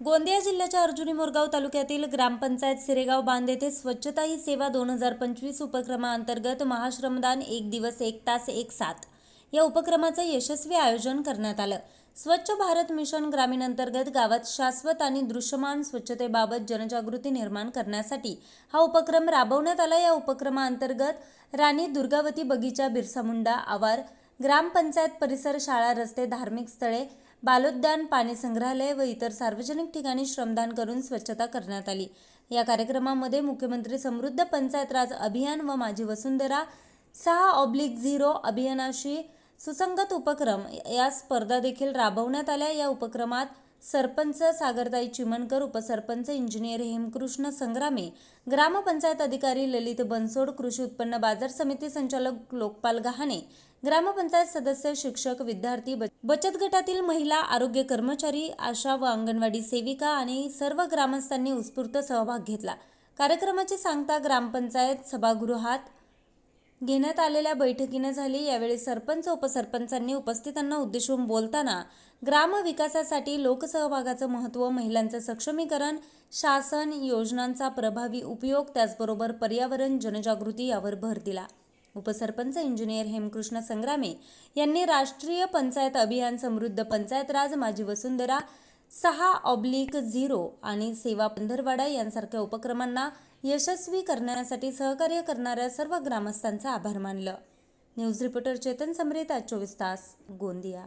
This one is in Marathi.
गोंदिया जिल्ह्याच्या अर्जुनी मोरगाव तालुक्यातील ग्रामपंचायत सिरेगाव बांध येथे स्वच्छता ही सेवा दोन हजार पंचवीस उपक्रमाअंतर्गत महाश्रमदान एक दिवस एक तास एक सात या उपक्रमाचं यशस्वी आयोजन करण्यात आलं. स्वच्छ भारत मिशन ग्रामीण अंतर्गत गावात शाश्वत आणि दृश्यमान स्वच्छतेबाबत जनजागृती निर्माण करण्यासाठी हा उपक्रम राबवण्यात आला. या उपक्रमाअंतर्गत राणी दुर्गावती बगीचा बिरसा मुंडा आवार ग्रामपंचायत परिसर शाळा रस्ते धार्मिक स्थळे बालोद्यान पाणी संग्रहालय व इतर सार्वजनिक ठिकाणी श्रमदान करून स्वच्छता करण्यात आली. या कार्यक्रमामध्ये मुख्यमंत्री समृद्ध पंचायत राज अभियान व माझी वसुंधरा सहा ऑब्लिक झिरो अभियानाशी सुसंगत उपक्रम या स्पर्धा देखील राबवण्यात आल्या. या उपक्रमात सरपंच सागरताई चिमणकर उपसरपंच इंजिनियर हेमकृष्ण संग्रामे ग्रामपंचायत अधिकारी ललित बनसोड कृषी उत्पन्न बाजार समिती संचालक लोकपाल गहाणे ग्रामपंचायत सदस्य शिक्षक विद्यार्थी बचत गटातील महिला आरोग्य कर्मचारी आशा व अंगणवाडी सेविका आणि सर्व ग्रामस्थांनी उत्स्फूर्त सहभाग घेतला. कार्यक्रमाची सांगता ग्रामपंचायत सभागृहात घेण्यात आलेल्या बैठकीनं झाली. यावेळी सरपंच उपसरपंचांनी उपस्थितांना उद्देशून बोलताना ग्रामविकासासाठी लोकसहभागाचं महत्त्व महिलांचं सक्षमीकरण शासन योजनांचा प्रभावी उपयोग त्याचबरोबर पर्यावरण जनजागृती यावर भर दिला. उपसरपंच इंजिनियर हेमकृष्ण संग्रामे यांनी राष्ट्रीय पंचायत अभियान समृद्ध पंचायत राज माझी वसुंधरा सहा ऑब्लिक झिरो आणि सेवा पंधरवाडा यांसारख्या उपक्रमांना यशस्वी करण्यासाठी सहकार्य करणाऱ्या सर्व ग्रामस्थांचा आभार मानलं. न्यूज रिपोर्टर चेतन समरेत आज चोवीस तास गोंदिया.